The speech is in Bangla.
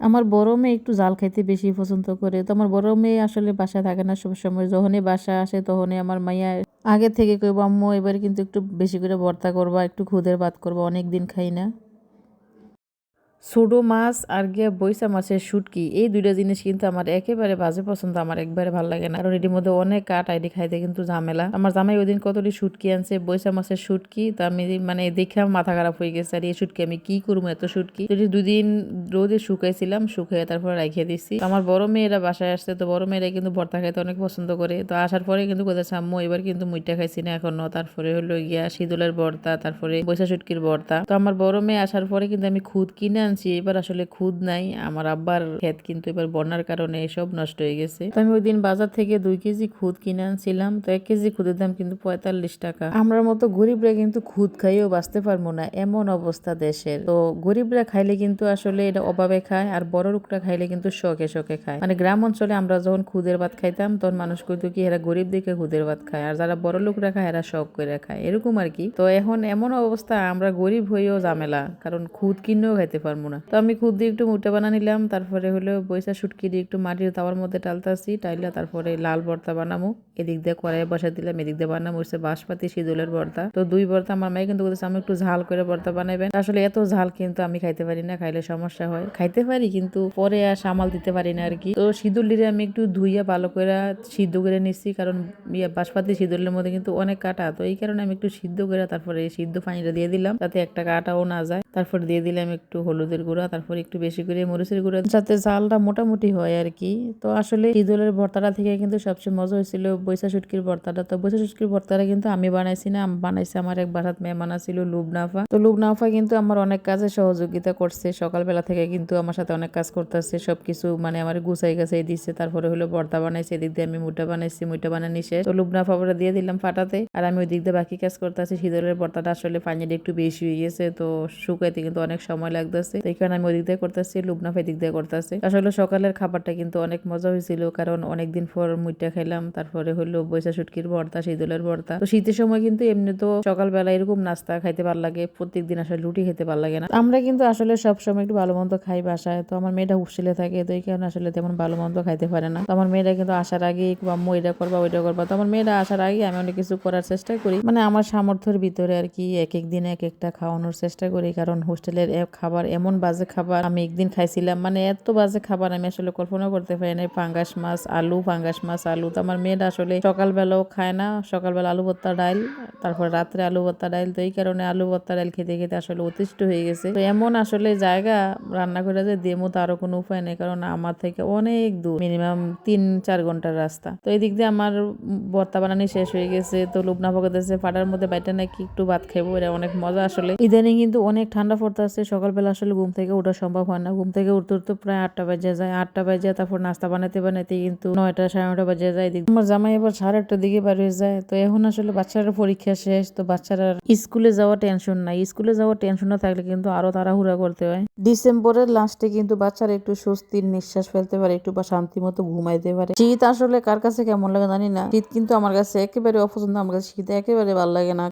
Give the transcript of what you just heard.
আমার বড় মেয়ে একটু জাল খাইতে বেশি পছন্দ করে। তো আমার বড় মেয়ে আসলে বাসায় থাকে না সবসময়। যখনই বাসা আসে তখনই আমার মাইয়া আগে থেকে কইব, আম্মু, এবার কিন্তু একটু বেশি করে ভর্তা করবা, একটু খুদের ভাত করবা অনেক দিন খাই না। ছোটো মাছ আর গিয়া বৈশা মাছের শুটকি। এই দুইটা জিনিস কিন্তু আমার একেবারে বাজে পছন্দ, আমার একবারে ভালো লাগে না। কারণ এটির মধ্যে অনেক কাঠ আইডি খাইতে কিন্তু ঝামেলা। আমার জামাই ওই দিন কতটি শুটকি আনছে, বৈশা মাছের শুটকি, তো আমি মানে দেখে মাথা খারাপ হয়ে গেছে, আর এই শুটকি আমি কি করব এত শুটকি? যদি দুদিন রোদে শুকাইছিলাম শুকিয়ে তারপর রাখিয়ে দিচ্ছি আমার বড় মেয়েরা বাসায় আসছে, তো বড় মেয়েরা কিন্তু ভর্তা খাইতে অনেক পছন্দ করে। তো আসার পরে কিন্তু কোথায় আম্মু এবার কিন্তু মুইটা খাইছি না এখনও। তারপরে হলো গিয়া শীতলের ভর্তা, তারপরে বৈশা শুটকির ভর্তা। তো আমার বড় মেয়ে আসার পরে কিন্তু আমি খুদ কিনে আনছি এবার আসলে খুদ নাই। আমার আব্বার ক্ষেত কিন্তু এবার বন্যার কারণে এসব নষ্ট হয়ে গেছে। তো আমি ওই দিন বাজার থেকে দুই কেজি খুদ কিনে আনছিলাম। তো এক কেজি খুদের দাম কিন্তু পঁয়তাল্লিশ টাকা। আমরার মতো গরিবরা কিন্তু খুদ খাইয়েও বাঁচতে পারব না, এমন অবস্থা দেশের। তো গরিবরা খাইলে কিন্তু আসলে এটা অভাবে খায়, আর বড় লোকরা খাইলে কিন্তু শখে শখে খায়। মানে গ্রাম অঞ্চলে আমরা যখন খুদের ভাত খাইতাম, তখন মানুষ কইতো কি, এরা গরিব দেখে খুদের ভাত খায়, আর যারা বড় লোকরা খায়, এরা শখ করে খায়। এরকম আর কি। তো এখন এমন অবস্থা, আমরা গরিব হয়েও ঝামেলা, কারণ খুদ কিনেও খাইতে পারব না। তো আমি খুদ দিয়ে একটু মুটা বানা নিলাম, তারপরে হলো বৈশা শুটকি দিয়ে একটু মাটির তাওয়ার মধ্যে টালতাছি টাইলা তারপরে লাল ভর্তা বানামো। এদিক দিয়ে কড়াই বসা দিলাম, এদিক দিয়ে বানাবো হচ্ছে বাঁশপাতি শীতলের ভর্তা। তো দুই ভর্তা আমার মাই কিন্তু বলতেছে, আমি একটু ঝাল করে ভর্তা বানাবেন আসলে এত ঝাল কিন্তু আমি খাইতে পারি না, খাইলে সমস্যা হয়। খাইতে পারি কিন্তু পরে আর সামাল দিতে পারি না আর কি। তো সিঁদুর শীতলিরে আমি একটু ধুইয়া ভালো করে সিদ্ধ করে নিচ্ছি, কারণ বাঁশপাতি শীতলের মধ্যে কিন্তু অনেক কাটা। তো এই কারণে আমি একটু সিদ্ধ করে তারপরে সিদ্ধ পানিটা দিয়ে দিলাম তাতে একটা কাটাও না যায়। তারপর দিয়ে দিলাম একটু হলুদের গুঁড়া, তারপর একটু বেশি করে মরিচের গুঁড়া যাতে জালটা মোটামুটি হয় আর কি। তো আসলে শীতলের ভর্তাটা থেকে কিন্তু সবচেয়ে মজা হয়েছিল বৈশা শুটকির ভর্তাটা। তো বৈশা শুটকির ভর্তাটা কিন্তু আমি বানাইছি না বানাইছি আমার এক বাসাত মেহমান ছিল লুবনাফা। তো লুবনাফা কিন্তু আমার অনেক কাজে সহযোগিতা করছে। সকালবেলা থেকে কিন্তু আমার সাথে অনেক কাজ করতেছে, সবকিছু মানে আমার গুছাই গাছাই দিচ্ছে তারপরে হলো ভর্তা বানাইছে, এদিক দিয়ে আমি মুটা বানাইছি, মুটা বানানি শেষ। তো লুবনাফা পরে দিয়ে দিলাম ফাটাতে। আর আমি ওই দিক দিয়ে বাকি কাজ করতেছি। শীতলের ভর্তাটা আসলে পানিটা একটু বেশি হয়ে গেছে, তো শুকাইতে কিন্তু অনেক সময় লাগতেছে। তো কারণে আমি ওই দিক দিয়ে করতেছি, লুবনাফা দিক দিয়ে করতেছে। আসলে সকালের খাবারটা কিন্তু অনেক মজা হয়েছিল, কারণ অনেকদিন পর মুইটা খাইলাম তারপরে হলো বৈশা শুটকির ভর্তা, শীতলের ভর্তা। তো শীতের সময় কিন্তু এমনি তো সকালবেলা এরকম নাস্তা খাইতে ভালো লাগে প্রত্যেক দিন আসলে রুটি খেতে ভালো লাগে না। আমরা কিন্তু আসলে সব সময় একটু ভালো মন্দ খাই বাসায়, তো আমার মেয়েটা হোস্টেলে থাকে, তো এই কারণে আসলে তেমন ভালো মন্দ খাইতে পারে না। তো আমার মেয়েটা কিন্তু আসার আগে আম্মু এটা করবা, ওইটা করবা। তো আমার মেয়েরা আসার আগে আমি অনেক কিছু করার চেষ্টা করি। মানে আমার সামর্থ্যের ভিতরে আর কি এক এক দিন এক একটা খাওয়ানোর চেষ্টা করি, কারণ হোস্টেলের খাবার এমন বাজে খাবার আমি একদিন খাইছিলাম। মানে এত বাজে খাবার আমি আসলে কল্পনা করতে পারি না পাঙ্গাস মাছ, আলু, পাঙ্গাস মাছ, আলু। তো আমার মেয়েটা আসলে সকালবেলাও খায় না। সকালবেলা আলু ভর্তা, ডাইল, তারপর রাত্রে আলু ভর্তা, ডাইল। তো এই কারণে আলু ভর্তা, ডাইল খেতে খেতে আসলে অতিষ্ঠ হয়ে গেছে। তো এমন আসলে জায়গা রান্না করে যে দেমো তো আরও কোনো উপায় নেই। কারণ আমার থেকে অনেক দূর মিনিমাম তিন, চার ঘণ্টার রাস্তা। তো এই দিক দিয়ে আমার ভর্তা বানানি শেষ হয়ে গেছে। তো লুবনা পকেতেছে ফাটার মধ্যে বাইটা নাকি একটু ভাত খাইবো এটা অনেক মজা আসলে। ইদানিং কিন্তু অনেক ঠান্ডা পড়তে আসছে সকালবেলা আসলে ঘুম থেকে ওঠা সম্ভব হয় না। ঘুম থেকে উঠতে উঠতে প্রায় আটটা বাজে যায়। আটটা বাজে যায় তারপর নাস্তা বানাতে বানাতে কিন্তু নয়টা সাড়ে নয়টা বাজে যায় এদিকে আমার জামাই এবার সাড়ে আটটার দিকে বার হয়ে যায়। তো এখন আসলে বাচ্চারা পরীক্ষা শেষ। তো বাচ্চারা স্কুলে যাওয়া টেনশন নাই। স্কুলে যাওয়ার টেনশন না থাকলে কিন্তু আরও তাড়াহুড়া করতে হয়। ডিসেম্বরের লাস্টে কিন্তু বাচ্চারা একটু স্বস্তির নিঃশ্বাস ফেলতে পারে, একটু বা শান্তি মতো ঘুমাইতে পারে। শীত আসলে কার কাছে কেমন লাগে জানি না। শীত কিন্তু আমার কাছে একেবারে অপছন্দ। আমার কাছে শীত একেবারে ভালো লাগে না।